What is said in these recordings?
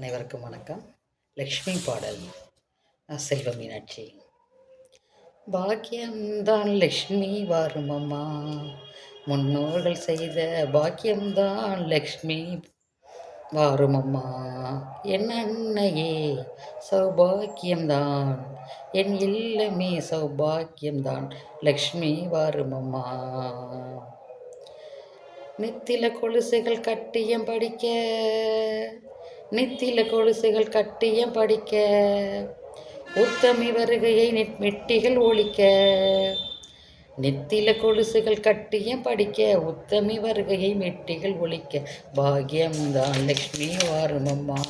அனைவருக்கும் வணக்கம். லக்ஷ்மி பாடல் செல்வ மீனாட்சி. பாக்கியம்தான் லக்ஷ்மி வருமம்மா. முன்னோர்கள் செய்த பாக்கியம்தான் லக்ஷ்மி வாருமம்மா. என் அன்னையே சௌபாக்கியம்தான் என் இல்லமே சௌபாக்கியம்தான் லக்ஷ்மி வாருமம்மா. நித்தில கொலுசுகள் கட்டியம் படிக்க நித்தில கொலுசுகள் கட்டியம் படிக்க? உத்தமி வருகையை மெட்டிகள் ஒழிக்க. நெத்தில கொலுசுகள் கட்டியும் படிக்க? உத்தமி வருகையை மெட்டிகள் ஒழிக்க. பாகியம்தான் லக்ஷ்மி வாருமம்மா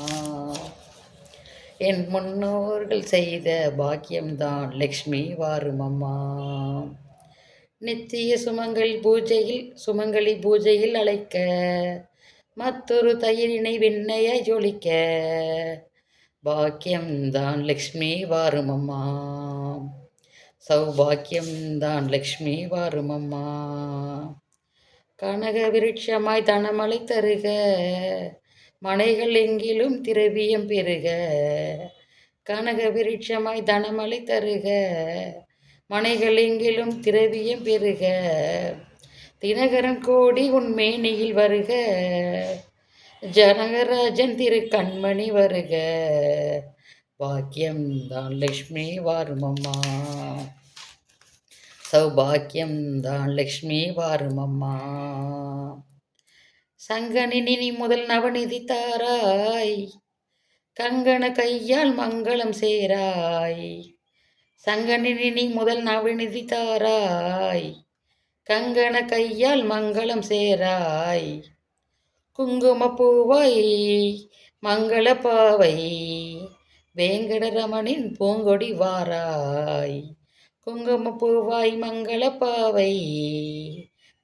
என் முன்னோர்கள் செய்த பாக்கியம்தான் லக்ஷ்மி வாருமம்மா நித்திய சுமங்கல் பூஜையில் சுமங்கலி பூஜையில் அழைக்க. மற்றொரு தயிரினை வெண்ணைய ஜொலிக்க. பாக்கியம்தான் லக்ஷ்மி வாருமம்மா சௌபாக்கியம்தான் லக்ஷ்மி வாருமம்மா கனக விருட்சமாய் தனமலை தருக. மனைகள் எங்கிலும் திரவியம் பெருக. கனக விருட்சமாய் தனமலை தருக. மனைகள் எங்கிலும் திரவியம் பெருக. தினகரன் கோடி உன் மேனியில் வருக. ஜனகராஜன் திரு கண்மணி வருக. பாக்கியம் தான் லக்ஷ்மி வாருமம்மா. சௌபாக்கியம் தான் லக்ஷ்மி வாருமம்மா. சங்கனினி முதல் நவநிதி தாராய். கங்கண கையால் மங்களம் சேராய். சங்கனினி முதல் நவநிதி தாராய். கங்கண கையால் மங்களம் சேராய். குங்கும பூவாய் மங்கள பாவை. வேங்கடரமணின் பூங்கொடி வாராய். குங்கும பூவாய் மங்கள பாவை.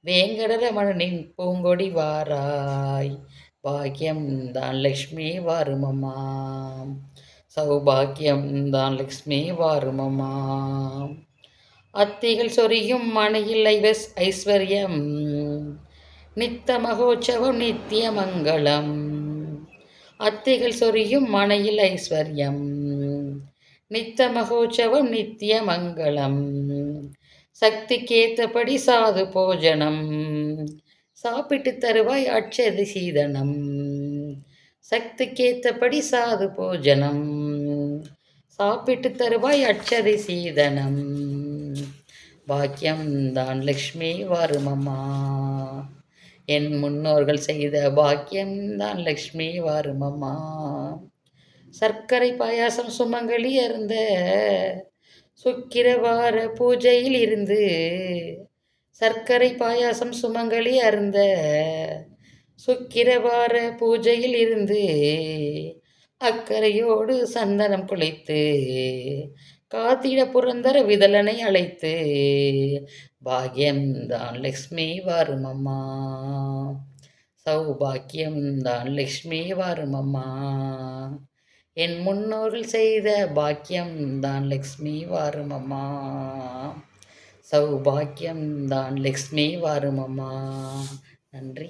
வேங்கடரமணனின் பூங்கொடி வாராய். பாக்கியம் தான் லக்ஷ்மி வாருமம்மா. சௌபாக்கியம் தான் லக்ஷ்மி வாருமம்மா. அத்திகள் சொரியும் மனையில் ஐவஸ் ஐஸ்வர்யம். நித்த மகோற்சவம் நித்திய மங்களம். அத்திகள் சொரியும் மனையில் ஐஸ்வர்யம். நித்த மகோற்சவம் நித்திய மங்களம். சக்திக்கேத்தபடி சாது போஜனம். சாப்பிட்டு தருவாய் அட்சதி சீதனம். சக்திக்கேத்தபடி சாது போஜனம். சாப்பிட்டு தருவாய் அட்சதி சீதனம். பாக்கியம் தான் லக்ஷ்மி வருமம்மா. என் முன்னோர்கள் செய்த பாக்கியம் தான் லக்ஷ்மி வருமம்மா. சர்க்கரை பாயாசம் சுமங்கலி அருந்த சுக்கிரவார பூஜையில் இருந்து சர்க்கரை பாயாசம் சுமங்கலி அருந்த சுக்கிரவார பூஜையில் இருந்து அக்கறையோடு சந்தனம் குளித்து காத்திட புரந்தர விதலனை அழைத்து பாக்கியம்தான் லக்ஷ்மி வருமம்மா சௌபாக்கியம்தான் லக்ஷ்மி வருமம்மா என் முன்னோர்கள் செய்த பாக்கியம்தான் லக்ஷ்மி வருமம்மா சௌபாக்கியம்தான் லக்ஷ்மி வருமம்மா நன்றி.